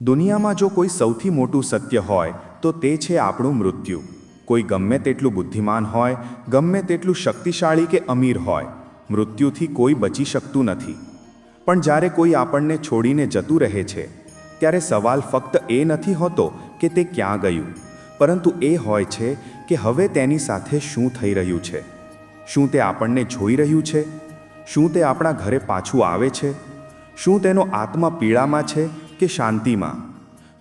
દુનિયામાં જો કોઈ સૌથી મોટું સત્ય હોય, તો તે છે આપણું મૃત્યુ. કોઈ ગમે તેટલું બુદ્ધિમાન હોય, ગમે તેટલું શક્તિશાળી કે અમીર હોય, મૃત્યુથી કોઈ બચી શકતું નથી. પણ જ્યારે કોઈ આપણને છોડીને જતું રહે છે, ત્યારે સવાલ ફક્ત એ નથી હોતો કે તે ક્યાં ગયું, પરંતુ એ હોય છે કે હવે તેની સાથે શું થઈ રહ્યું છે? શું તે આપણને જોઈ રહ્યું છે? શું તે આપણા ઘરે પાછું આવે છે? શું તેનો આત્મા પીડામાં છે? કે શાંતિમાં?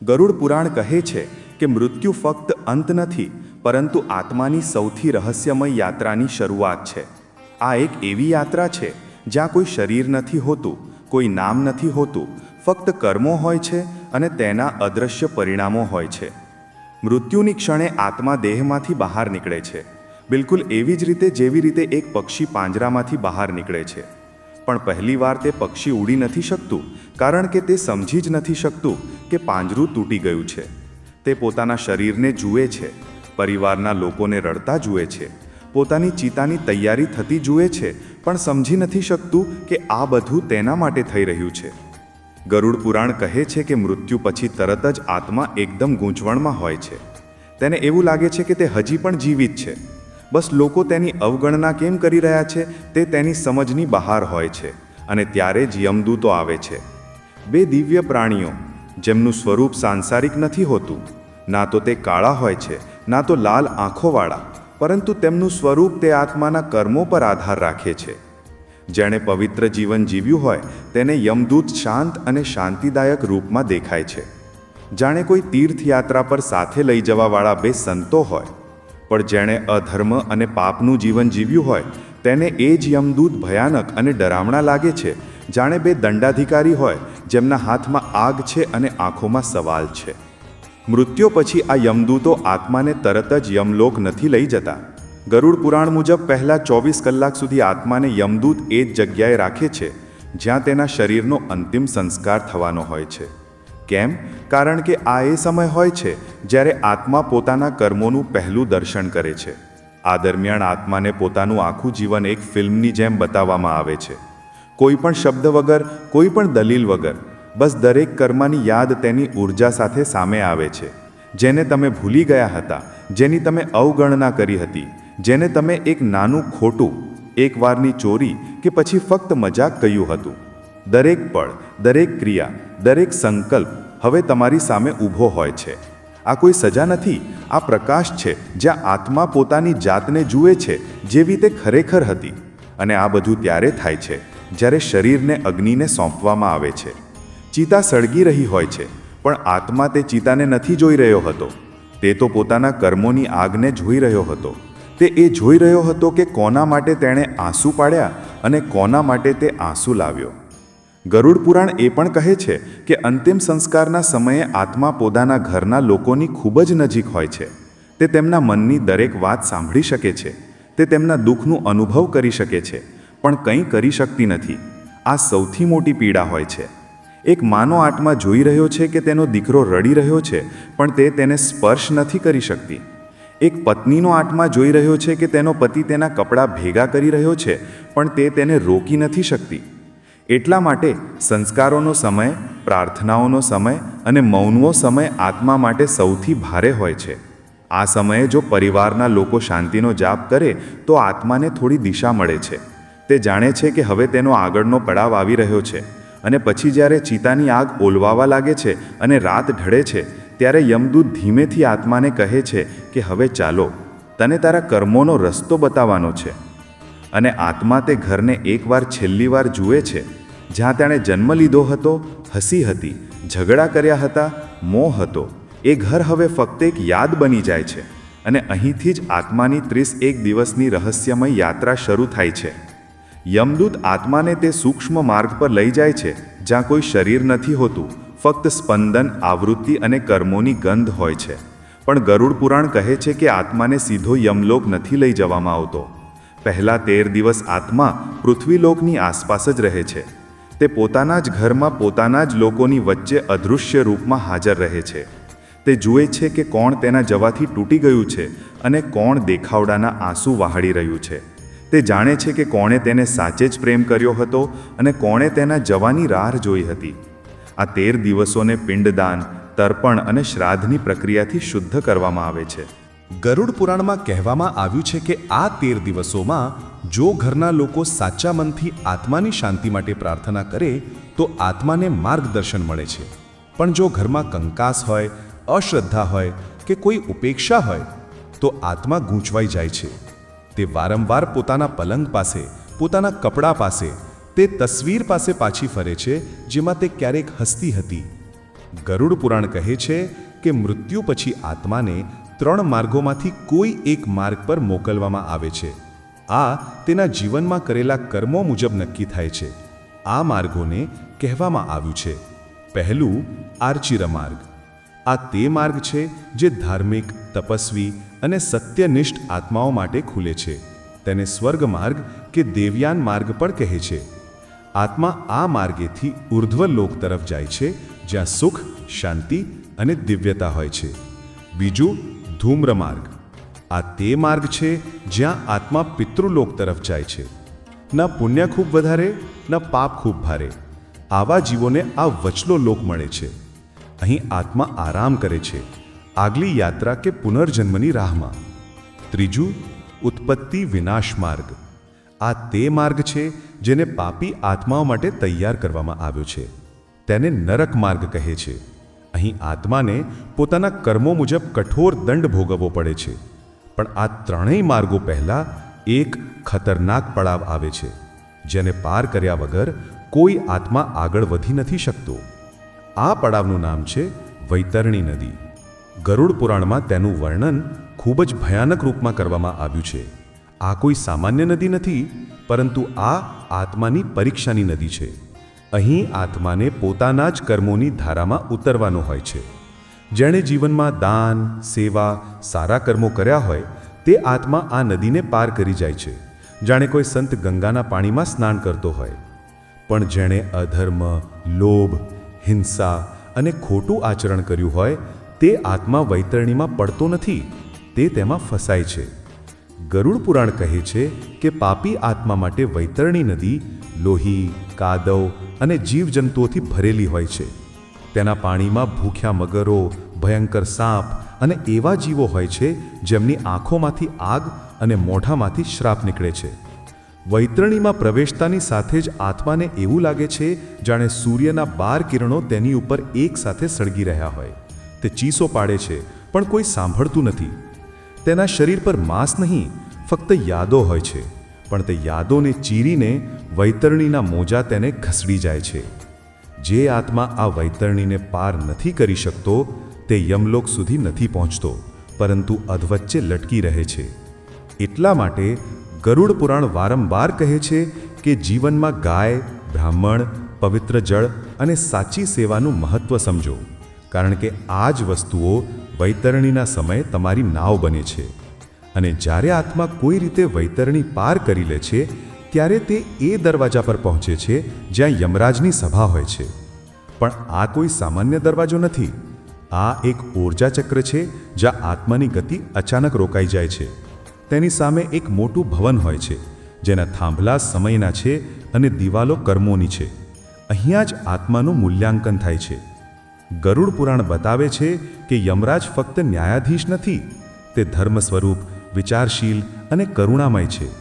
ગરુડ પુરાણ કહે છે કે મૃત્યુ ફક્ત અંત નથી, પરંતુ આત્માની સૌથી રહસ્યમય યાત્રાની શરૂઆત છે. આ એક એવી યાત્રા છે જ્યાં કોઈ શરીર નથી હોતું, કોઈ નામ નથી હોતું, ફક્ત કર્મો હોય છે અને તેના અદૃશ્ય પરિણામો હોય છે. મૃત્યુની ક્ષણે આત્મા દેહમાંથી બહાર નીકળે છે. બિલકુલ એવી જ રીતે જેવી રીતે એક પક્ષી પાંજરામાંથી બહાર નીકળે છે. પણ પહેલીવાર તે પક્ષી ઉડી નથી શકતું, કારણ કે તે સમજી જ નથી શકતું કે પાંજરું તૂટી ગયું છે. તે પોતાના શરીરને જુએ છે, પરિવારના લોકોને રડતા જુએ છે, પોતાની ચિતાની તૈયારી થતી જુએ છે, પણ સમજી નથી શકતું કે આ બધું તેના માટે થઈ રહ્યું છે. ગરુડ પુરાણ કહે છે કે મૃત્યુ પછી તરત જ આત્મા એકદમ ગૂંચવણમાં હોય છે. તેને એવું લાગે છે કે તે હજી પણ જીવિત છે. બસ લોકો તેની અવગણના કેમ કરી રહ્યા છે તે તેની સમજની બહાર હોય છે અને ત્યારે જ યમદૂતો આવે છે. બે દિવ્ય પ્રાણીઓ, જેમનું સ્વરૂપ સાંસારિક નથી હોતું, ના તો તે કાળા હોય છે, ના તો લાલ આંખોવાળા, પરંતુ તેમનું સ્વરૂપ તે આત્માના કર્મો પર આધાર રાખે છે. જેણે પવિત્ર જીવન જીવ્યું હોય, તેને યમદૂત શાંત અને શાંતિદાયક રૂપમાં દેખાય છે. જાણે કોઈ તીર્થયાત્રા પર સાથે લઈ જવાવાળા બે સંતો હોય પણ જેણે અધર્મ અને પાપનું જીવન જીવ્યું હોય, તેને એ જ યમદૂત ભયાનક અને ડરામણા લાગે છે. જાણે બે દંડાધિકારી હોય, જેમના હાથમાં આગ છે અને આંખોમાં સવાલ છે. મૃત્યુ પછી આ યમદૂતો આત્માને તરત જ યમલોક નથી લઈ જતા. ગરુડ પુરાણ મુજબ પહેલાં ચોવીસ કલાક સુધી આત્માને યમદૂત એ જ જગ્યાએ રાખે છે, જ્યાં તેના શરીરનો અંતિમ સંસ્કાર થવાનો હોય છે. કેમ? કારણ કે આ એ સમય હોય છે જ્યારે આત્મા પોતાના કર્મોનું પહેલું દર્શન કરે છે. આ દરમિયાન આત્માને પોતાનું આખું જીવન એક ફિલ્મની જેમ બતાવવામાં આવે છે. કોઈ પણ શબ્દ વગર, કોઈ પણ દલીલ વગર, બસ દરેક કર્મની યાદ તેની ઊર્જા સાથે સામે આવે છે. જેને તમે ભૂલી ગયા હતા, જેની તમે અવગણના કરી હતી, જેને તમે એક નાનું ખોટું, એક વારની ચોરી કે પછી ફક્ત મજાક કહ્યું હતું. દરેક પળ, દરેક ક્રિયા, દરેક સંકલ્પ હવે તમારી સામે ઊભો હોય છે. આ કોઈ સજા નથી. આ પ્રકાશ છે, જ્યાં આત્મા પોતાની જાતને જુએ છે, જેવી તે ખરેખર હતી. અને આ બધું ત્યારે થાય છે, જ્યારે શરીરને અગ્નિને સોંપવામાં આવે છે. ચિતા સળગી રહી હોય છે, પણ આત્મા તે ચિતાને નથી જોઈ રહ્યો હતો. તે તો પોતાના કર્મોની આગને જોઈ રહ્યો હતો. તે એ જોઈ રહ્યો હતો કે કોના માટે તેણે આંસુ પાડ્યા અને કોના માટે તે આંસુ લાવ્યો. ગરુડ પુરાણ એ પણ કહે છે કે અંતિમ સંસ્કારના સમયે આત્મા પોતાના ઘરના લોકોની ખૂબ જ નજીક હોય છે. તે તેમના મનની દરેક વાત સાંભળી શકે છે. તે તેમના દુઃખનું અનુભવ કરી શકે છે, પણ કંઈ કરી શકતી નથી. આ સૌથી મોટી પીડા હોય છે. એક માનો આત્મા જોઈ રહ્યો છે કે તેનો દીકરો રડી રહ્યો છે, પણ તે તેને સ્પર્શ નથી કરી શકતી. એક પત્નીનો આત્મા જોઈ રહ્યો છે કે તેનો પતિ તેના કપડાં ભેગા કરી રહ્યો છે, પણ તે તેને રોકી નથી શકતી. એટલા માટે સંસ્કારોનો સમય, પ્રાર્થનાઓનો સમય અને મૌનવો સમય આત્મા માટે સૌથી ભારે હોય છે. આ સમયે જો પરિવારના લોકો શાંતિનો જાપ કરે, તો આત્માને થોડી દિશા મળે છે. તે જાણે છે કે હવે તેનો આગળનો પડાવ આવી રહ્યો છે અને પછી જ્યારે ચિતાની આગ ઓલવાવા લાગે છે અને રાત ઢળે છે, ત્યારે યમદૂત ધીમેથી આત્માને કહે છે કે હવે ચાલો, તને તારા કર્મોનો રસ્તો બતાવવાનો છે. અને આત્મા તે ઘરને એકવાર છેલ્લી વાર જુએ છે જ્યાં તેણે જન્મ લીધો હતો, હસી હતી, ઝઘડા કર્યા હતા, મોહ હતો. એ ઘર હવે ફક્ત એક યાદ બની જાય છે અને અહીંથી જ આત્માની ત્રીસ એક દિવસની રહસ્યમય યાત્રા શરૂ થાય છે. યમદૂત આત્માને તે સૂક્ષ્મ માર્ગ પર લઈ જાય છે, જ્યાં કોઈ શરીર નથી હોતું, ફક્ત સ્પંદન, આવૃત્તિ અને કર્મોની ગંધ હોય છે. પણ ગરુડ પુરાણ કહે છે કે આત્માને સીધો યમલોક નથી લઈ જવામાં આવતો. પહેલા તેર દિવસ આત્મા પૃથ્વીલોકની આસપાસ જ રહે છે. તે પોતાના જ ઘરમાં પોતાના જ લોકોની વચ્ચે અદૃશ્ય રૂપમાં હાજર રહે છે. તે જુએ છે કે કોણ તેના જવાથી તૂટી ગયું છે અને કોણ દેખાવડાના આંસુ વહાડી રહ્યું છે. તે જાણે છે કે કોણે તેને સાચે જ પ્રેમ કર્યો હતો અને કોણે તેના જવાની રાહ જોઈ હતી. આ તેર દિવસોને પિંડદાન, તર્પણ અને શ્રાદ્ધની પ્રક્રિયાથી શુદ્ધ કરવામાં આવે છે. ગરુડ પુરાણમાં કહેવામાં આવ્યું છે કે આ તેર દિવસોમાં જો ઘરના લોકો સાચા મનથી આત્માની શાંતિ માટે પ્રાર્થના કરે, તો આત્માને માર્ગદર્શન મળે છે. પણ જો ઘરમાં કંકાસ હોય, અશ્રદ્ધા હોય કે કોઈ ઉપેક્ષા હોય, તો આત્મા ગૂંચવાઈ જાય છે. તે વારંવાર પોતાના પલંગ પાસે, પોતાના કપડાં પાસે, તે તસવીર પાસે પાછી ફરે છે, જેમાં તે ક્યારેક હસતી હતી. ગરુડ પુરાણ કહે છે કે મૃત્યુ પછી આત્માને ત્રણ માર્ગોમાંથી કોઈ એક માર્ગ પર મોકલવામાં આવે છે. આ તેના જીવનમાં કરેલા કર્મો મુજબ નક્કી થાય છે. આ માર્ગોને કહેવામાં આવ્યું છે. પહેલું, આર્ચિર માર્ગ. આ તે માર્ગ છે જે ધાર્મિક, તપસ્વી અને સત્યનિષ્ઠ આત્માઓ માટે ખુલે છે. તેને સ્વર્ગ માર્ગ કે દેવયાન માર્ગ પણ કહે છે. આત્મા આ માર્ગેથી ઉર્ધ્વ લોક તરફ જાય છે, જ્યાં સુખ, શાંતિ અને દિવ્યતા હોય છે. બીજું ધૂમ્ર માર્ગ. આ તે માર્ગ છે જ્યાં આત્મા પિતૃલોક તરફ જાય છે. ના પુણ્ય ખૂબ વધારે, ના પાપ ખૂબ ભારે. આવા જીવોને આ વચલો લોક મળે છે. અહીં આત્મા આરામ કરે છે. આગલી યાત્રા કે પુનર્જન્મની રાહમાં. ત્રીજું, ઉત્પત્તિ વિનાશ માર્ગ. આ તે માર્ગ છે જેને પાપી આત્માઓ માટે તૈયાર કરવામાં આવ્યો છે. તેને નરક માર્ગ કહે છે. અહીં આત્માને પોતાના કર્મો મુજબ કઠોર દંડ ભોગવવો પડે છે. પણ આ ત્રણેય માર્ગો પહેલાં એક ખતરનાક પડાવ આવે છે, જેને પાર કર્યા વગર કોઈ આત્મા આગળ વધી નથી શકતો. આ પડાવનું નામ છે વૈતરણી નદી. ગરુડ પુરાણમાં તેનું વર્ણન ખૂબ જ ભયાનક રૂપમાં કરવામાં આવ્યું છે. આ કોઈ સામાન્ય નદી નથી, પરંતુ આ આત્માની પરીક્ષાની નદી છે. અહીં આત્માને પોતાના જ કર્મોની ધારામાં ઉતરવાનો હોય છે. જેણે જીવનમાં દાન, સેવા, સારા કર્મો કર્યા હોય, તે આત્મા આ નદીને પાર કરી જાય છે. જાણે કોઈ સંત ગંગાના પાણીમાં સ્નાન કરતો હોય. પણ જેણે અધર્મ, લોભ, હિંસા અને ખોટું આચરણ કર્યું હોય, તે આત્મા વૈતરણીમાં પડતો નથી, તે તેમાં ફસાય છે. ગરુડ પુરાણ કહે છે કે પાપી આત્મા માટે વૈતરણી નદી લોહી, કાદવ અને જીવજંતુઓથી ભરેલી હોય છે. તેના પાણીમાં ભૂખ્યા મગરો, ભયંકર સાપ અને એવા જીવો હોય છે, જેમની આંખોમાંથી આગ અને મોઢામાંથી શ્રાપ નીકળે છે. વૈતરણીમાં પ્રવેશતાની સાથે જ આત્માને એવું લાગે છે, જાણે સૂર્યના બાર કિરણો તેની ઉપર એક સાથે સળગી રહ્યા હોય. તે ચીસો પાડે છે, પણ કોઈ સાંભળતું નથી. તેના શરીર પર માંસ નહીં, ફક્ત યાદો હોય છે. પણ તે યાદોને ચીરીને વૈતરણીના મોજા તેને ખસડી જાય છે. જે આત્મા આ વૈતરણીને પાર નથી કરી શકતો, તે યમલોક સુધી નથી પહોંચતો, પરંતુ અધવચ્ચે લટકી રહે છે. એટલા માટે ગરુડ પુરાણ વારંવાર કહે છે કે જીવનમાં ગાય, બ્રાહ્મણ, પવિત્ર જળ અને સાચી સેવાનું મહત્વ સમજો, કારણ કે આ જ વસ્તુઓ વૈતરણીના સમયે તમારી નાવ બને છે. અને જ્યારે આત્મા કોઈ રીતે વૈતરણી પાર કરી લે છે ત્યારે તે એ દરવાજા પર પહોંચે છે જ્યાં યમરાજની સભા હોય છે. પણ આ કોઈ સામાન્ય દરવાજો નથી. આ એક ઊર્જા ચક્ર છે જ્યાં આત્માની ગતિ અચાનક રોકાઈ જાય છે. તેની સામે એક મોટું ભવન હોય છે, જેના થાંભલા સમયના છે અને દિવાલો કર્મોની છે. અહીંયા જ આત્માનું મૂલ્યાંકન થાય છે. ગરુડ પુરાણ બતાવે છે કે યમરાજ ફક્ત ન્યાયાધીશ નથી, તે ધર્મ સ્વરૂપ વિચારશીલ અને કરુણામય છે.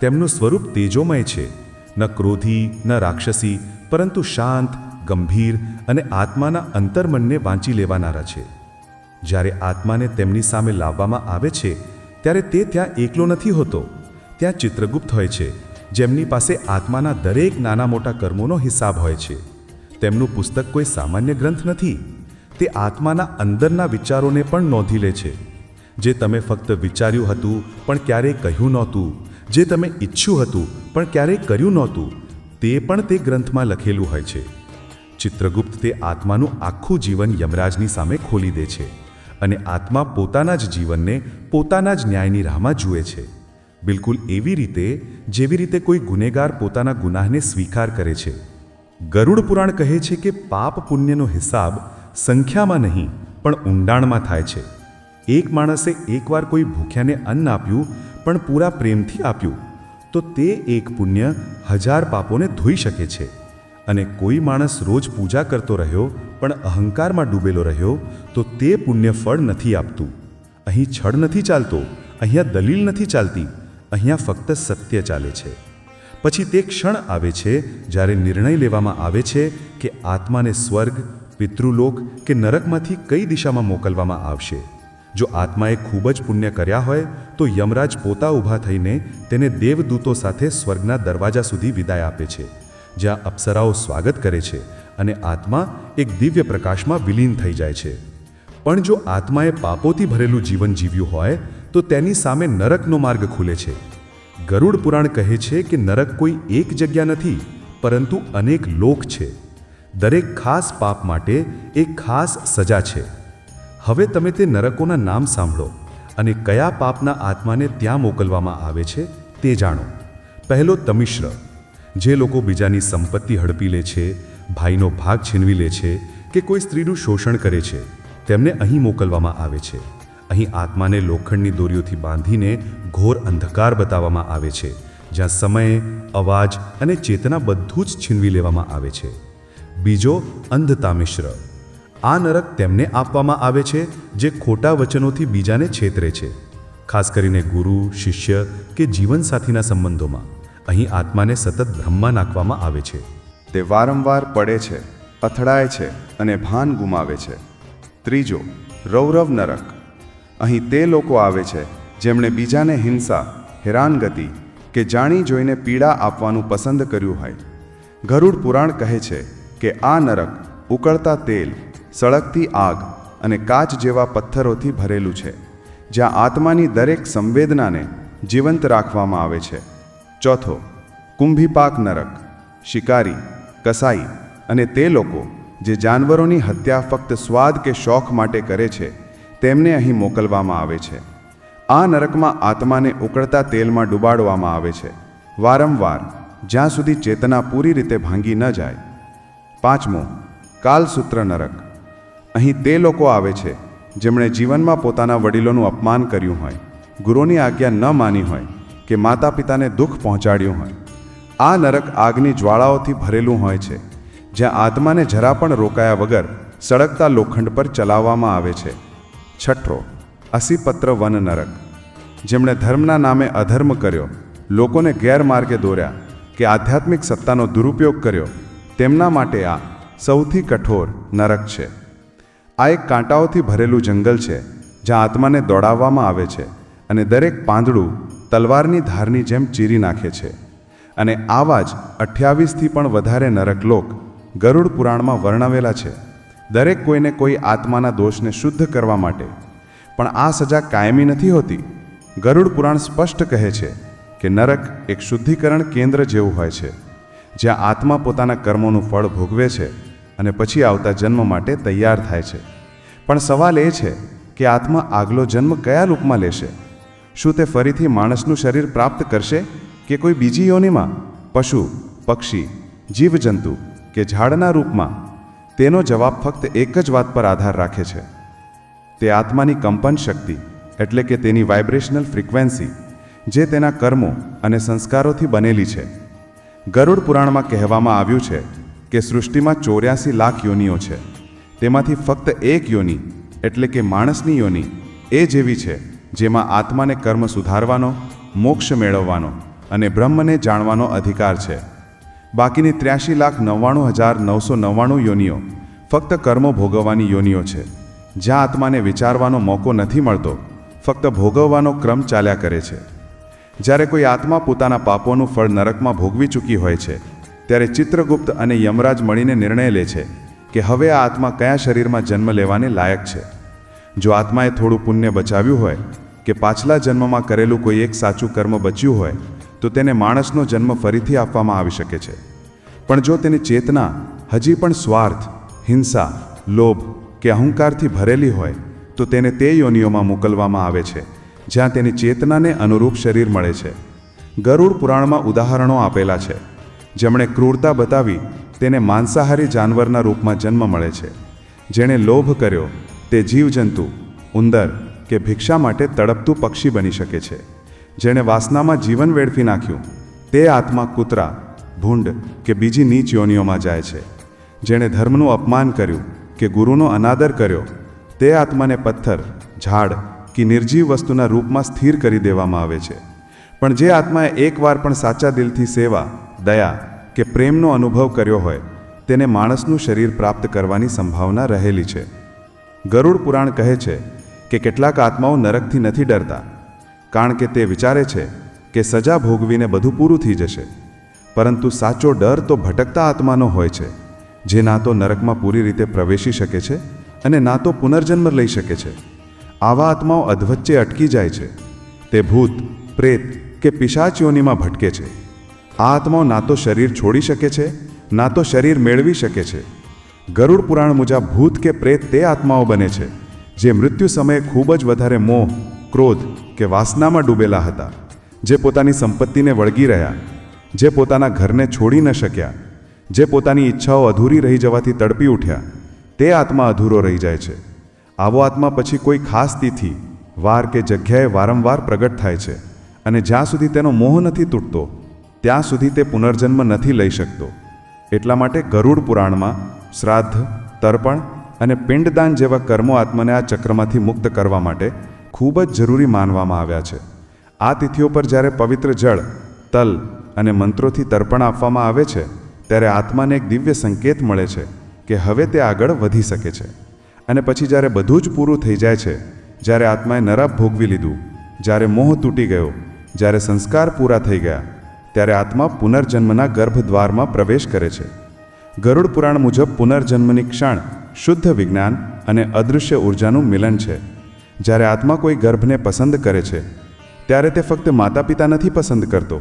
તેમનું સ્વરૂપ તેજોમય છે. ન ક્રોધી, ન રાક્ષસી, પરંતુ શાંત, ગંભીર અને આત્માના અંતર્મનને વાંચી લેવાનારા છે. જ્યારે આત્માને તેમની સામે લાવવામાં આવે છે, ત્યારે તે ત્યાં એકલો નથી હોતો. ત્યાં ચિત્રગુપ્ત હોય છે, જેમની પાસે આત્માના દરેક નાના મોટા કર્મોનો હિસાબ હોય છે. તેમનું પુસ્તક કોઈ સામાન્ય ગ્રંથ નથી. તે આત્માના અંદરના વિચારોને પણ નોંધી લે છે. જે તમે ફક્ત વિચાર્યું હતું, પણ ક્યારેય કહ્યું નહોતું. જે તમે ઈચ્છ્યું હતું, પણ ક્યારેય કર્યું નહોતું, તે પણ તે ગ્રંથમાં લખેલું હોય છે. ચિત્રગુપ્ત તે આત્માનું આખું જીવન યમરાજની સામે ખોલી દે છે અને આત્મા પોતાના જ જીવનને પોતાના જ ન્યાયની રાહમાં જુએ છે. બિલકુલ એવી રીતે, જેવી રીતે કોઈ ગુનેગાર પોતાના ગુનાહને સ્વીકાર કરે છે. ગરુડ પુરાણ કહે છે કે પાપ પુણ્યનો હિસાબ સંખ્યામાં નહીં, પણ ઊંડાણમાં થાય છે. એક માણસે એકવાર કોઈ ભૂખ્યાને અન્ન આપ્યું પણ પૂરા પ્રેમથી આપ્યું. તો તે એક પુણ્ય હજાર પાપોને ધોઈ શકે છે. અને કોઈ માણસ રોજ પૂજા કરતો રહ્યો, પણ અહંકારમાં ડૂબેલો રહ્યો, તો તે પુણ્ય ફળ નથી આપતું. અહીં છળ નથી ચાલતો, અહીંયા દલીલ નથી ચાલતી, અહીંયા ફક્ત સત્ય ચાલે છે. પછી તે ક્ષણ આવે છે, જ્યારે નિર્ણય લેવામાં આવે છે કે આત્માને સ્વર્ગ, પિતૃલોક કે નરકમાંથી કઈ દિશામાં મોકલવામાં આવશે. જો આત્માએ ખૂબ જ પુણ્ય કર્યા હોય, તો યમરાજ પોતા ઊભા થઈને તેને દેવદૂતો સાથે સ્વર્ગના દરવાજા સુધી વિદાય આપે છે, જ્યાં અપ્સરાઓ સ્વાગત કરે છે અને આત્મા એક દિવ્ય પ્રકાશમાં વિલીન થઈ જાય છે. પણ જો આત્માએ પાપોથી ભરેલું જીવન જીવ્યું હોય, તો તેની સામે નરકનો માર્ગ ખુલે છે. ગરુડ પુરાણ કહે છે કે નરક કોઈ એક જગ્યા નથી, પરંતુ અનેક લોક છે. દરેક ખાસ પાપ માટે એક ખાસ સજા છે. હવે તમે તે નરકોના નામ સાંભળો અને કયા પાપના આત્માને ત્યાં મોકલવામાં આવે છે તે જાણો. પહેલો તમિશ્ર, જે લોકો બીજાની સંપત્તિ હડપી લે છે, ભાઈનો ભાગ છીનવી લે છે કે કોઈ સ્ત્રીનું શોષણ કરે છે, તેમને અહીં મોકલવામાં આવે છે. અહીં આત્માને લોખંડની દોરીઓથી બાંધીને ઘોર અંધકાર બતાવવામાં આવે છે, જ્યાં સમય, અવાજ અને ચેતના બધું જ છીનવી લેવામાં આવે છે. બીજો અંધતા મિશ્ર આ નરક તેમને આપવામાં આવે છે, જે ખોટા વચનોથી બીજાને છેતરે છે. ખાસ કરીને ગુરુ, શિષ્ય કે જીવનસાથીના સંબંધોમાં. અહીં આત્માને સતત ભ્રમમાં નાખવામાં આવે છે. તે વારંવાર પડે છે, અથડાય છે અને ભાન ગુમાવે છે. ત્રીજો, રૌરવ નરક. અહીં તે લોકો આવે છે, જેમણે બીજાને હિંસા, હેરાનગતિ કે જાણી જોઈને પીડા આપવાનું પસંદ કર્યું હોય. ગરુડ પુરાણ કહે છે કે આ નરક ઉકળતા તેલ સળગતી આગ અને કાચ જેવા પથ્થરોથી ભરેલું છે, જ્યાં આત્માની દરેક સંવેદનાને જીવંત રાખવામાં આવે છે. ચોથો, કુંભીપાક નરક, શિકારી, કસાઈ અને તે લોકો જે જાનવરોની હત્યા ફક્ત સ્વાદ કે શોખ માટે કરે છે, તેમને અહીં મોકલવામાં આવે છે. આ નરકમાં આત્માને ઉકળતા તેલમાં ડુબાડવામાં આવે છે. વારંવાર, જ્યાં સુધી ચેતના પૂરી રીતે ભાંગી ન જાય. પાંચમો, કાલસૂત્ર નરક. અહીં તે લોકો આવે છે, જેમણે જીવનમાં પોતાના વડીલોનું અપમાન કર્યું હોય, ગુરુની આજ્ઞા ન માની હોય, કે માતા પિતાને દુઃખ પહોંચાડ્યું હોય. આ નરક આગની જ્વાળાઓથી ભરેલું હોય છે, જ્યાં આત્માને જરા પણ રોકાયા વગર સળગતા લોખંડ પર ચલાવવામાં આવે છે. છઠ્ઠો, અસીપત્ર વન નરક. જેમણે ધર્મના નામે અધર્મ કર્યો, લોકોને ગેરમાર્ગે દોર્યા, કે આધ્યાત્મિક સત્તાનો દુરુપયોગ કર્યો, તેમના માટે આ સૌથી કઠોર નરક છે. આ એક કાંટાઓથી ભરેલું જંગલ છે, જ્યાં આત્માને દોડાવવામાં આવે છે અને દરેક પાંદડું તલવારની ધારની જેમ ચીરી નાખે છે. અને આવા જ અઠ્યાવીસથી પણ વધારે નરકલોક ગરુડ પુરાણમાં વર્ણવેલા છે. દરેક કોઈને કોઈ આત્માના દોષને શુદ્ધ કરવા માટે. પણ આ સજા કાયમી નથી હોતી. ગરુડ પુરાણ સ્પષ્ટ કહે છે કે નરક એક શુદ્ધિકરણ કેન્દ્ર જેવું હોય છે, જ્યાં આત્મા પોતાના કર્મોનું ફળ ભોગવે છે અને પછી આવતા જન્મ માટે તૈયાર થાય છે. પણ સવાલ એ છે કે આત્મા આગલો જન્મ કયા રૂપમાં લેશે? શું તે ફરીથી માણસનું શરીર પ્રાપ્ત કરશે કે કોઈ બીજી યોનિમાં? પશુ, પક્ષી, જીવજંતુ કે ઝાડના રૂપમાં? તેનો જવાબ ફક્ત એક જ વાત પર આધાર રાખે છે. તે આત્માની કંપન શક્તિ, એટલે કે તેની વાઇબ્રેશનલ ફ્રીક્વન્સી જે તેના કર્મો અને સંસ્કારોથી બનેલી છે. ગરુડ પુરાણમાં કહેવામાં આવ્યું છે કે સૃષ્ટિમાં ચોર્યાસી લાખ યોનિઓ છે. તેમાંથી ફક્ત એક યોનિ, એટલે કે માણસની યોનિ, એ જેવી છે, જેમાં આત્માને કર્મ સુધારવાનો, મોક્ષ મેળવવાનો અને બ્રહ્મને જાણવાનો અધિકાર છે. બાકીની ત્ર્યાસી લાખ નવ્વાણું હજાર નવસો નવ્વાણું યોનિઓ ફક્ત કર્મો ભોગવવાની યોનિઓ છે. જ્યાં આત્માને વિચારવાનો મોકો નથી મળતો, ફક્ત ભોગવવાનો ક્રમ ચાલ્યા કરે છે. જ્યારે કોઈ આત્મા પોતાના પાપોનું ફળ નરકમાં ભોગવી ચૂકી હોય છે ત્યારે ચિત્રગુપ્ત અને યમરાજ મળીને નિર્ણય લે છે કે હવે આ આત્મા કયા શરીરમાં જન્મ લેવાને લાયક છે. જો આત્માએ થોડું પુણ્ય બચાવ્યું હોય, કે પાછલા જન્મમાં કરેલું કોઈ એક સાચું કર્મ બચ્યું હોય, તો તેને માણસનો જન્મ ફરીથી આપવામાં આવી શકે છે. પણ જો તેની ચેતના હજી પણ સ્વાર્થ, હિંસા, લોભ કે અહંકારથી ભરેલી હોય, તો તેને તે યોનિઓમાં મોકલવામાં આવે છે, જ્યાં તેની ચેતનાને અનુરૂપ શરીર મળે છે. ગરુડ પુરાણમાં ઉદાહરણો આપેલા છે. જેમણે ક્રૂરતા બતાવી તેને માંસાહારી જાનવરના રૂપમાં જન્મ મળે છે. જેણે લોભ કર્યો, તે જીવજંતુ, ઉંદર કે ભિક્ષા માટે તડપતું પક્ષી બની શકે છે. જેણે વાસનામાં જીવન વેડફી નાખ્યું, તે આત્મા કૂતરા, ભૂંડ કે બીજી નીચ યોનિઓમાં જાય છે. જેણે ધર્મનું અપમાન કર્યું કે ગુરુનો અનાદર કર્યો, તે આત્માને પથ્થર, ઝાડ કે નિર્જીવ વસ્તુના રૂપમાં સ્થિર કરી દેવામાં આવે છે. પણ જે આત્માએ એકવાર પણ સાચા દિલથી સેવા દયા, કે પ્રેમનો અનુભવ કર્યો હોય, તેને માણસનું શરીર પ્રાપ્ત કરવાની સંભાવના રહેલી છે. ગરુડ પુરાણ કહે છે કે કેટલાક આત્માઓ નરકથી નથી ડરતા, કારણ કે તે વિચારે છે કે સજા ભોગવીને બધું પૂરું થઈ જશે. પરંતુ સાચો ડર તો ભટકતા આત્માનો હોય છે, જે ના તો નરકમાં પૂરી રીતે પ્રવેશી શકે છે અને ના તો પુનર્જન્મ લઈ શકે છે. આવા આત્માઓ અધવચ્ચે અટકી જાય છે. તે ભૂત, પ્રેત કે પિશાચ યોનિમાં ભટકે છે. આ આત્માઓ ના તો શરીર છોડી શકે છે, ના તો શરીર મેળવી શકે છે. ગરુડ પુરાણ મુજબ ભૂત કે પ્રેત તે આત્માઓ બને છે, જે મૃત્યુ સમયે ખૂબ જ વધારે મોહ, ક્રોધ કે વાસનામાં ડૂબેલા હતા, જે પોતાની સંપત્તિને વળગી રહ્યા, જે પોતાના ઘરને છોડી ન શક્યા, જે પોતાની ઈચ્છાઓ અધૂરી રહી જવાથી તડપી ઉઠ્યા, તે આત્મા અધૂરો રહી જાય છે. આવો આત્મા પછી કોઈ ખાસ તિથિ, વાર કે જગ્યાએ વારંવાર પ્રગટ થાય છે અને જ્યાં સુધી તેનો મોહ નથી તૂટતો ત્યાં સુધી તે પુનર્જન્મ નથી લઈ શકતો. એટલા માટે ગરુડ પુરાણમાં શ્રાદ્ધ, તર્પણ અને પિંડદાન જેવા કર્મો આત્માને આ ચક્રમાંથી મુક્ત કરવા માટે ખૂબ જ જરૂરી માનવામાં આવ્યા છે. આ તિથિઓ પર જ્યારે પવિત્ર જળ, તલ અને મંત્રોથી તર્પણ આપવામાં આવે છે, ત્યારે આત્માને એક દિવ્ય સંકેત મળે છે કે હવે તે આગળ વધી શકે છે. અને પછી જ્યારે બધું જ પૂરું થઈ જાય છે, જ્યારે આત્માએ નરાબ ભોગવી લીધું, જ્યારે મોહ તૂટી ગયો, જ્યારે સંસ્કાર પૂરા થઈ ગયા ત્યારે આત્મા પુનર્જન્મના ગર્ભદ્વારમાં પ્રવેશ કરે છે. ગરુડ પુરાણ મુજબ પુનર્જન્મની ક્ષણ શુદ્ધ વિજ્ઞાન અને અદૃશ્ય ઉર્જાનું મિલન છે. જ્યારે આત્મા કોઈ ગર્ભને પસંદ કરે છે, ત્યારે તે ફક્ત માતા પિતા નથી પસંદ કરતો.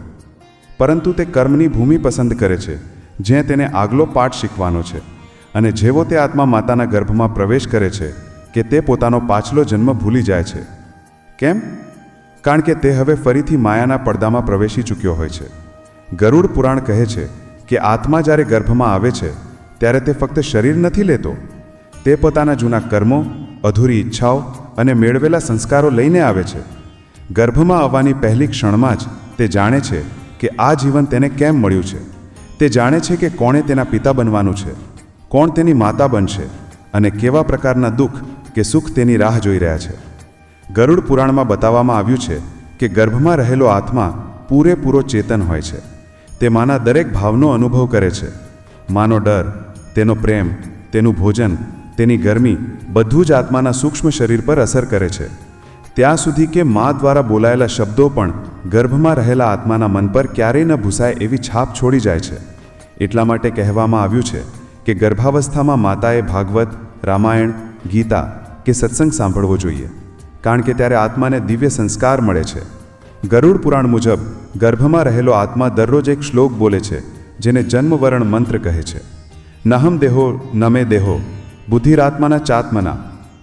પરંતુ તે કર્મની ભૂમિ પસંદ કરે છે, જ્યાં તેને આગલો પાઠ શીખવાનો છે. અને જેવો તે આત્મા માતાના ગર્ભમાં પ્રવેશ કરે છે, કે તે પોતાનો પાછલો જન્મ ભૂલી જાય છે. કેમ? કારણ કે તે હવે ફરીથી માયાના પડદામાં પ્રવેશી ચૂક્યો હોય છે. ગરુડ પુરાણ કહે છે કે આત્મા જ્યારે ગર્ભમાં આવે છે, ત્યારે તે ફક્ત શરીર નથી લેતો. તે પોતાના જૂના કર્મો, અધૂરી ઈચ્છાઓ અને મેળવેલા સંસ્કારો લઈને આવે છે. ગર્ભમાં આવવાની પહેલી ક્ષણમાં જ તે જાણે છે કે આ જીવન તેને કેમ મળ્યું છે? તે જાણે છે કે કોણે તેના પિતા બનવાનું છે? કોણ તેની માતા બનશે? અને કેવા પ્રકારના દુઃખ કે સુખ તેની રાહ જોઈ રહ્યા છે? ગરુડ પુરાણમાં બતાવવામાં આવ્યું છે કે ગર્ભમાં રહેલો આત્મા પૂરેપૂરો ચેતન હોય છે. તે માના દરેક ભાવનો અનુભવ કરે છે. માનો ડર, તેનો પ્રેમ, તેનું ભોજન, તેની ગરમી બધું જ આત્માના સૂક્ષ્મ શરીર પર અસર કરે છે. ત્યાં સુધી કે મા દ્વારા બોલાયેલા શબ્દો પણ ગર્ભમાં રહેલા આત્માના મન પર ક્યારેય ન ભૂસાય એવી છાપ છોડી જાય છે. એટલા માટે કહેવામાં આવ્યું છે કે ગર્ભાવસ્થામાં માતાએ ભાગવત, રામાયણ, ગીતા કે સત્સંગ સાંભળવો જોઈએ. કારણ કે ત્યારે આત્માને દિવ્ય સંસ્કાર મળે છે. ગરુડ પુરાણ મુજબ ગર્ભમાં રહેલો આત્મા દરરોજ એક શ્લોક બોલે છે, જેને જન્મવરણ મંત્ર કહે છે. નહમ દેહો, નમે દેહો, બુદ્ધિરાત્માના ચાત્મના,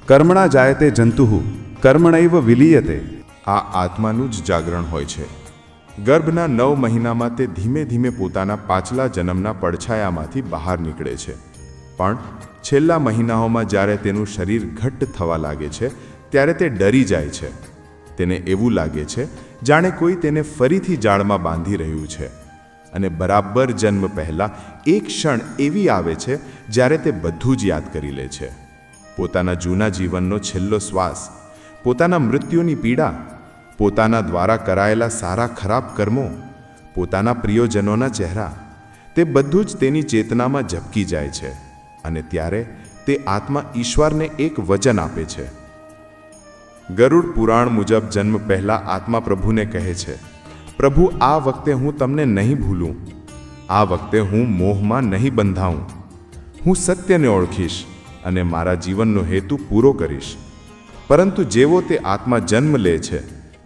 કર્મણા જાયતે જંતુહુ, કર્મણૈવ વિલીયતે. આ આત્માનું જ જાગરણ હોય છે. ગર્ભના નવ મહિનામાં તે ધીમે ધીમે પોતાના પાછલા જન્મના પડછાયામાંથી બહાર નીકળે છે. પણ છેલ્લા મહિનાઓમાં જ્યારે તેનું શરીર ઘટ્ટ થવા લાગે છે, ત્યારે તે ડરી જાય છે. તેને એવું લાગે છે જાણે કોઈ તેને ફરીથી જાળમાં બાંધી રહ્યું છે. અને બરાબર જન્મ પહેલાં એક ક્ષણ એવી આવે છે, જ્યારે તે બધું જ યાદ કરી લે છે. પોતાના જૂના જીવનનો છેલ્લો શ્વાસ, પોતાના મૃત્યુની પીડા, પોતાના દ્વારા કરાયેલા સારા ખરાબ કર્મો, પોતાના પ્રિયજનોના ચહેરા, તે બધું જ તેની ચેતનામાં ઝબકી જાય છે. અને ત્યારે તે આત્મા ઈશ્વરને એક વચન આપે છે. ગરુડ પુરાણ મુજબ જન્મ પહેલા આત્મા પ્રભુને કહે છે, પ્રભુ, આ વખતે હું તમને નહીં ભૂલું. આ વખતે હું મોહમાં નહીં બંધાઉં. હું સત્યને ઓળખીશ અને મારા જીવનનો હેતુ પૂરો કરીશ. પરંતુ જેવો તે આત્મા જન્મ લે છે,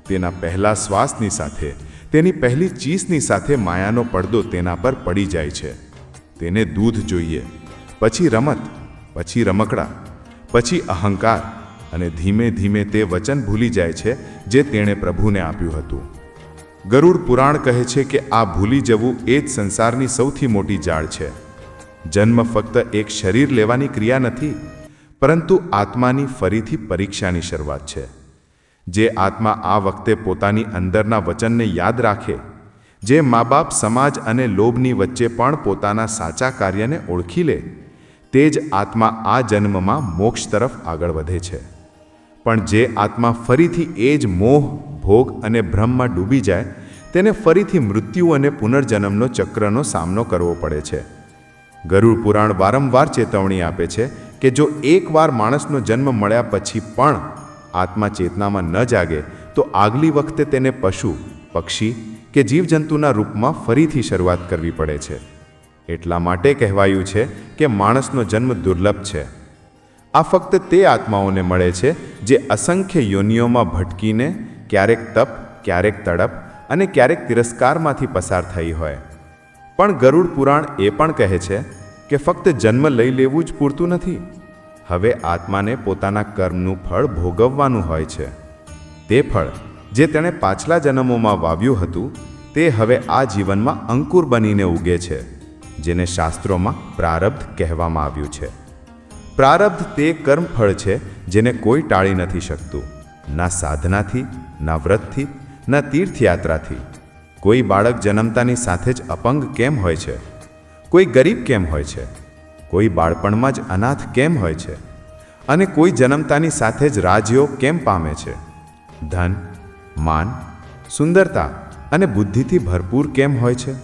તેના પહેલા શ્વાસની સાથે, તેની પહેલી ચીસની સાથે માયાનો પડદો તેના પર પડી જાય છે. તેને દૂધ જોઈએ, પછી રમત, પછી રમકડા, પછી અહંકાર અને ધીમે ધીમે તે વચન ભૂલી જાય છે જે તેણે પ્રભુને આપ્યું હતું. ગરુડ પુરાણ કહે છે કે આ ભૂલી જવું એ જ સંસારની સૌથી મોટી જાળ છે. જન્મ ફક્ત એક શરીર લેવાની ક્રિયા નથી, પરંતુ આત્માની ફરીથી પરીક્ષાની શરૂઆત છે. જે આત્મા આ વખતે પોતાની અંદરના વચનને યાદ રાખે, જે મા બાપ સમાજ અને લોભની વચ્ચે પણ પોતાના સાચા કાર્યને ઓળખી લે, તે જ આત્મા આ જન્મમાં મોક્ષ તરફ આગળ વધે છે. પણ જે આત્મા ફરીથી એ જ મોહ, ભોગ અને ભ્રમમાં ડૂબી જાય, તેને ફરીથી મૃત્યુ અને પુનર્જન્મનો ચક્રનો સામનો કરવો પડે છે. ગરુડ પુરાણ વારંવાર ચેતવણી આપે છે કે જો એકવાર માણસનો જન્મ મળ્યા પછી પણ આત્મા ચેતનામાં ન જાગે, તો આગલી વખતે તેને પશુ, પક્ષી કે જીવજંતુના રૂપમાં ફરીથી શરૂઆત કરવી પડે છે. એટલા માટે કહેવાયું છે કે માણસનો જન્મ દુર્લભ છે. આ ફક્ત તે આત્માઓને મળે છે જે અસંખ્ય યોનિઓમાં ભટકીને ક્યારેક તપ, ક્યારેક તડપ અને ક્યારેક તિરસ્કારમાંથી પસાર થઈ હોય. પણ ગરુડ પુરાણ એ પણ કહે છે કે ફક્ત જન્મ લઈ લેવું જ પૂરતું નથી. હવે આત્માને પોતાના કર્મનું ફળ ભોગવવાનું હોય છે. તે ફળ જે તેણે પાછલા જન્મોમાં વાવ્યું હતું, તે હવે આ જીવનમાં અંકુર બનીને ઉગે છે, જેને શાસ્ત્રોમાં પ્રારબ્ધ કહેવામાં આવ્યું છે. પ્રારબ્ધ તે કર્મફળ છે જેને કોઈ ટાળી નથી શકતું. ના સાધનાથી, ના વ્રતથી, ના તીર્થયાત્રાથી. કોઈ બાળક જન્મતાની સાથે જ અપંગ કેમ હોય છે? કોઈ ગરીબ કેમ હોય છે? કોઈ બાળપણમાં જ અનાથ કેમ હોય છે? અને કોઈ જન્મતાની સાથે જ રાજયોગ કેમ પામે છે? ધન, માન, સુંદરતા અને બુદ્ધિથી ભરપૂર કેમ હોય છે?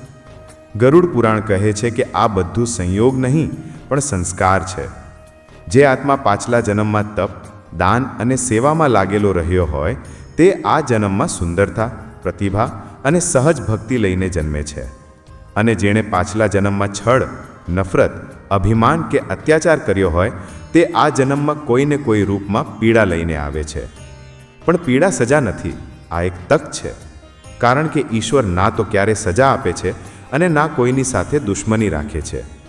ગરુડ પુરાણ કહે છે કે આ બધું સંયોગ નહીં, પણ સંસ્કાર છે. જે આત્મા પાછલા જન્મમાં તપ, દાન અને સેવામાં લાગેલો રહ્યો હોય, તે આ જન્મમાં સુંદરતા, પ્રતિભા અને સહજ ભક્તિ લઈને જન્મે છે. અને જેણે પાછલા જન્મમાં છળ, નફરત, અભિમાન કે અત્યાચાર કર્યો હોય, તે આ જન્મમાં કોઈને કોઈ રૂપમાં પીડા લઈને આવે છે. પણ પીડા સજા નથી, આ એક તક છે. કારણ કે ઈશ્વર ના તો ક્યારે સજા આપે છે અને ના કોઈની સાથે દુશ્મની રાખે છે.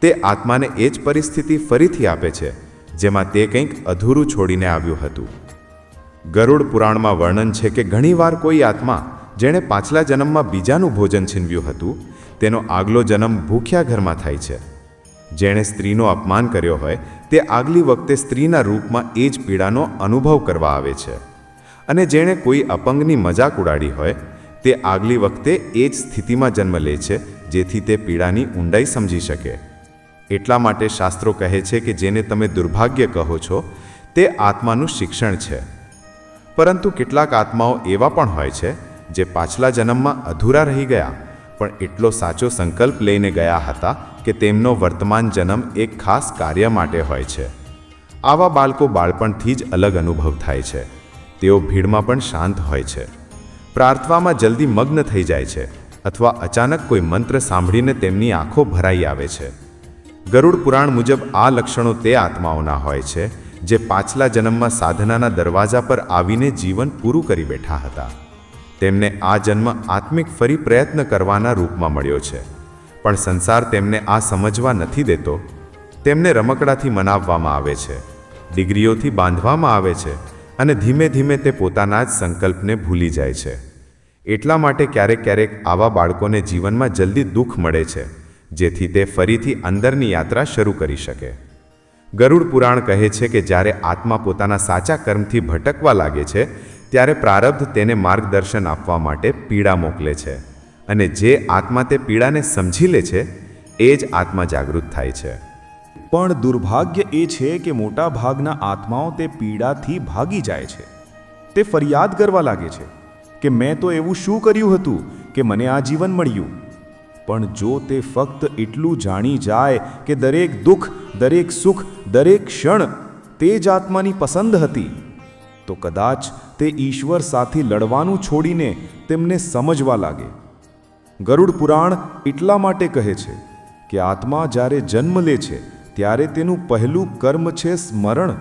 તે આત્માને એ જ પરિસ્થિતિ ફરીથી આપે છે, જેમાં તે કંઈક અધૂરું છોડીને આવ્યું હતું. ગરુડ પુરાણમાં વર્ણન છે કે ઘણીવાર કોઈ આત્મા, જેણે પાછલા જન્મમાં બીજાનું ભોજન છીનવ્યું હતું, તેનો આગલો જન્મ ભૂખ્યા ઘરમાં થાય છે. જેણે સ્ત્રીનો અપમાન કર્યો હોય, તે આગલી વખતે સ્ત્રીના રૂપમાં એ જ પીડાનો અનુભવ કરવા આવે છે. અને જેણે કોઈ અપંગની મજાક ઉડાડી હોય, તે આગલી વખતે એ જ સ્થિતિમાં જન્મ લે છે, જેથી તે પીડાની ઊંડાઈ સમજી શકે. એટલા માટે શાસ્ત્રો કહે છે કે જેને તમે દુર્ભાગ્ય કહો છો, તે આત્માનું શિક્ષણ છે. પરંતુ કેટલાક આત્માઓ એવા પણ હોય છે, જે પાછલા જન્મમાં અધૂરા રહી ગયા, પણ એટલો સાચો સંકલ્પ લઈને ગયા હતા કે તેમનો વર્તમાન જન્મ એક ખાસ કાર્ય માટે હોય છે. આવા બાળકો બાળપણથી જ અલગ અનુભવ થાય છે. તેઓ ભીડમાં પણ શાંત હોય છે. પ્રાર્થવામાં જલ્દી મગ્ન થઈ જાય છે, અથવા અચાનક કોઈ મંત્ર સાંભળીને તેમની આંખો ભરાઈ આવે છે. ગરુડ પુરાણ મુજબ આ લક્ષણો તે આત્માઓના હોય છે, જે પાછલા જન્મમાં સાધનાના દરવાજા પર આવીને જીવન પૂરું કરી બેઠા હતા. તેમને આ જન્મ આત્મિક ફરી પ્રયત્ન કરવાના રૂપમાં મળ્યો છે. પણ સંસાર તેમને આ સમજવા નથી દેતો. તેમને રમકડાથી મનાવવામાં આવે છે, ડિગ્રીઓથી બાંધવામાં આવે છે અને ધીમે ધીમે તે પોતાના જ સંકલ્પને ભૂલી જાય છે. એટલા માટે ક્યારેક ક્યારેક આવા બાળકોને જીવનમાં જલ્દી દુઃખ મળે છે. જેથી તે ફરીથી અંદરની યાત્રા શરૂ કરી શકે. ગરુડ પુરાણ કહે છે કે જ્યારે આત્મા પોતાના સાચા કર્મથી ભટકવા લાગે છે, ત્યારે પ્રારબ્ધ તેને માર્ગદર્શન આપવા માટે પીડા મોકલે છે અને જે આત્મા તે પીડાને સમજી લે છે, એ જ આત્મા જાગૃત થાય છે. પણ દુર્ભાગ્ય એ છે કે મોટા ભાગના આત્માઓ તે પીડાથી ભાગી જાય છે. તે ફરિયાદ કરવા લાગે છે કે મેં તો એવું શું કર્યું હતું કે મને આ જીવન મળ્યું? પણ જો તે ફક્ત એટલું જાણી જાય કે દરેક દુઃખ, દરેક સુખ, દરેક ક્ષણ તે જ આત્માની પસંદ હતી, તો કદાચ તે ઈશ્વર સાથે લડવાનું છોડીને તેમને સમજવા લાગે. ગરુડ પુરાણ એટલા માટે કહે છે કે આત્મા જ્યારે જન્મ લે છે, ત્યારે તેનું પહેલું કર્મ છે સ્મરણ.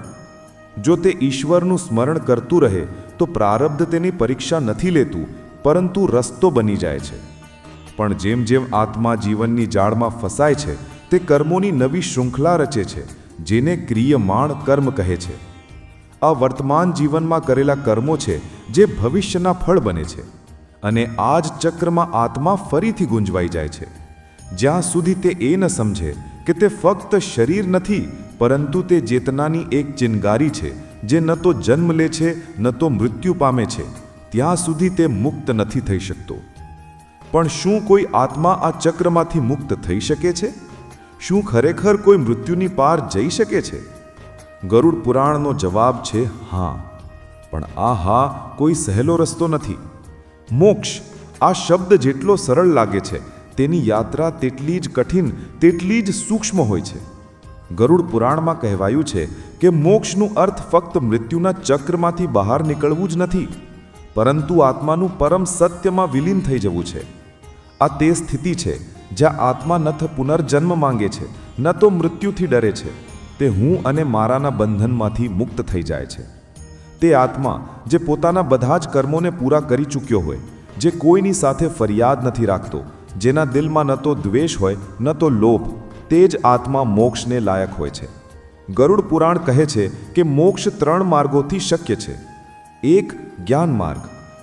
જો તે ઈશ્વરનું સ્મરણ કરતું રહે, તો પ્રારબ્ધ તેની પરીક્ષા નથી લેતું, પરંતુ રસ્તો બની જાય છે. પણ જેમ જેમ આત્મા જીવનની જાળમાં ફસાય છે, તે કર્મોની નવી શૃંખલા રચે છે, જેને ક્રિયમાણ કર્મ કહે છે. આ વર્તમાન જીવનમાં કરેલા કર્મો છે, જે ભવિષ્યના ફળ બને છે અને આ જ ચક્રમાં આત્મા ફરીથી ગુંજવાઈ જાય છે. જ્યાં સુધી તે એ ન સમજે કે તે ફક્ત શરીર નથી, પરંતુ તે ચેતનાની એક ચિનગારી છે, જે ન તો જન્મ લે છે, ન તો મૃત્યુ પામે છે. ત્યાં સુધી તે મુક્ત નથી થઈ શકતો. પણ શું કોઈ આત્મા આ ચક્રમાંથી મુક્ત થઈ શકે છે? શું ખરેખર કોઈ મૃત્યુની પાર જઈ શકે છે? ગરુડ પુરાણનો જવાબ છે હા. પણ આ હા કોઈ સહેલો રસ્તો નથી. મોક્ષ, આ શબ્દ જેટલો સરળ લાગે છે, તેની યાત્રા તેટલી જ કઠિન, તેટલી જ સૂક્ષ્મ હોય છે. ગરુડ પુરાણમાં કહેવાયું છે કે મોક્ષનું અર્થ ફક્ત મૃત્યુના ચક્રમાંથી બહાર નીકળવું જ નથી, પરંતુ આત્માનું પરમ સત્યમાં વિલીન થઈ જવું છે. આ તે સ્થિતિ છે જ્યાં આત્મા ન પુનર્જન્મ માંગે છે, ન તો મૃત્યુથી ડરે છે. તે હું અને મારાના બંધનમાંથી મુક્ત થઈ જાય છે. તે આત્મા જે પોતાના બધા જ કર્મોને પૂરા કરી ચૂક્યો હોય, જે કોઈની સાથે ફરિયાદ નથી રાખતો, જેના દિલમાં ન તો દ્વેષ હોય, ન તો લોભ, તે જ આત્મા મોક્ષને લાયક હોય છે. ગરુડ પુરાણ કહે છે કે મોક્ષ ત્રણ માર્ગોથી શક્ય છે. એક જ્ઞાન માર્ગ,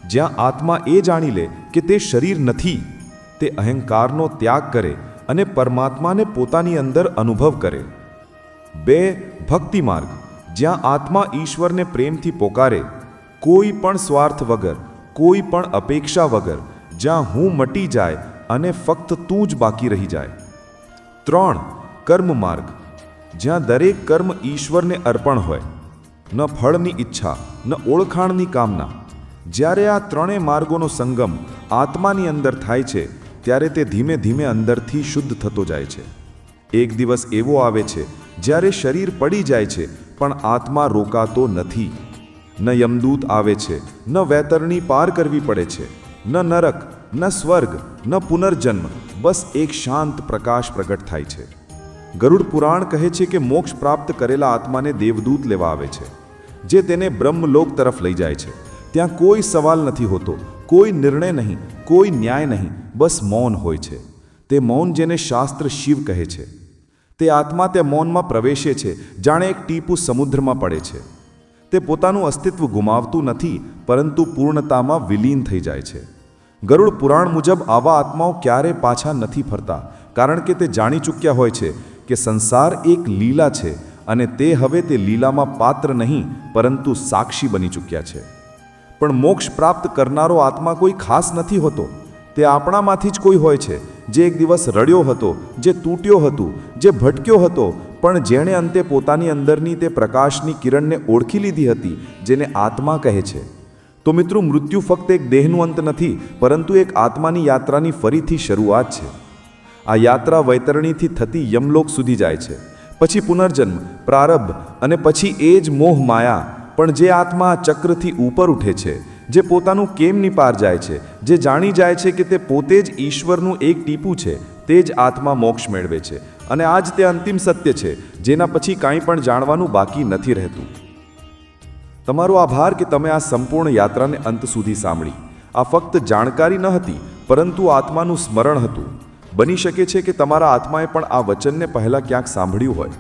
જ્યાં આત્મા એ જાણી લે કે તે શરીર નથી તે અહંકારનો ત્યાગ કરે અને પરમાત્માને પોતાની અંદર અનુભવ કરે. બે, ભક્તિ માર્ગ. જ્યાં આત્મા ઈશ્વરને પ્રેમથી પોકારે, કોઈ પણ સ્વાર્થ વગર, કોઈ પણ અપેક્ષા વગર, જ્યાં હું મટી જાય અને ફક્ત તું જ બાકી રહી જાય. ત્રણ, કર્મ માર્ગ. જ્યાં દરેક કર્મ ઈશ્વરને અર્પણ હોય. ન ફળની ઈચ્છા, ન ઓળખાણની કામના. જ્યારે આ ત્રણેય માર્ગોનો સંગમ આત્માની અંદર થાય છે ત્યારે તે ધીમે ધીમે અંદરથી શુદ્ધ થતો જાય છે. એક દિવસ એવો આવે છે, જ્યારે શરીર પડી જાય છે, પણ આત્મા રોકાતો નથી. ન યમદૂત આવે છે, ન વેતરણી પાર કરવી પડે છે, ન નરક, ન સ્વર્ગ, ન પુનર્જન્મ, બસ એક શાંત પ્રકાશ પ્રગટ થાય છે. ગરુડ પુરાણ કહે છે કે મોક્ષ પ્રાપ્ત કરેલા આત્માને દેવદૂત લેવા આવે છે, જે તેને બ્રહ્મલોક તરફ લઈ જાય છે. ત્યાં કોઈ સવાલ નથી હોતો કોઈ નિર્ણય નહીં, કોઈ ન્યાય નહીં, બસ મૌન હોય છે. તે મૌન જેને શાસ્ત્ર શિવ કહે છે. તે આત્મા તે મૌનમાં પ્રવેશે છે, જાણે એક ટીપું સમુદ્રમાં પડે છે. તે પોતાનું અસ્તિત્વ ગુમાવતું નથી, પરંતુ પૂર્ણતામાં વિલીન થઈ જાય છે. ગરુડ પુરાણ મુજબ આવા આત્માઓ ક્યારે પાછા નથી ફરતા, કારણ કે તે જાણી ચૂક્યા હોય છે કે સંસાર એક લીલા છે અને તે હવે તે લીલામાં પાત્ર નહીં, પરંતુ સાક્ષી બની ચૂક્યા છે. પણ મોક્ષ પ્રાપ્ત કરનારો આત્મા કોઈ ખાસ નથી હોતો. તે આપણામાંથી જ કોઈ હોય છે, જે એક દિવસ રડ્યો હતો, જે તૂટ્યો હતું, જે ભટક્યો હતો, પણ જેણે અંતે પોતાની અંદરની તે પ્રકાશની કિરણને ઓળખી લીધી હતી, જેને આત્મા કહે છે. તો મિત્રો, મૃત્યુ ફક્ત એક દેહનું અંત નથી, પરંતુ એક આત્માની યાત્રાની ફરીથી શરૂઆત છે. આ યાત્રા વૈતરણીથી થતી યમલોક સુધી જાય છે. પછી પુનર્જન્મ પ્રારબ્ધ અને પછી એ જ મોહ માયા પણ જે આત્મા ચક્રથી ઉપર ઉઠે છે, જે પોતાનું કેમની પાર જાય છે, જે જાણી જાય છે કે તે પોતે જ ઈશ્વરનું એક ટીપું છે, તે જ આત્મા મોક્ષ મેળવે છે. અને આ જ તે અંતિમ સત્ય છે, જેના પછી કાંઈ પણ જાણવાનું બાકી નથી રહેતું. તમારો આભાર કે તમે આ સંપૂર્ણ યાત્રાને અંત સુધી સાંભળી. આ ફક્ત જાણકારી ન હતી, પરંતુ આત્માનું સ્મરણ હતું. બની શકે છે કે તમારા આત્માએ પણ આ વચનને પહેલાં ક્યાંક સાંભળ્યું હોય.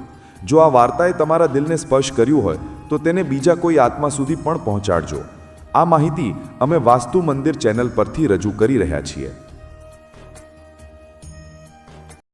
જો આ વાર્તાએ તમારા દિલને સ્પર્શ કર્યું હોય તો તેને બીજા કોઈ આત્મા સુધી પણ પહોંચાડજો. આ માહિતી અમે વાસ્તુ મંદિર ચેનલ પરથી રજૂ કરી રહ્યા છીએ.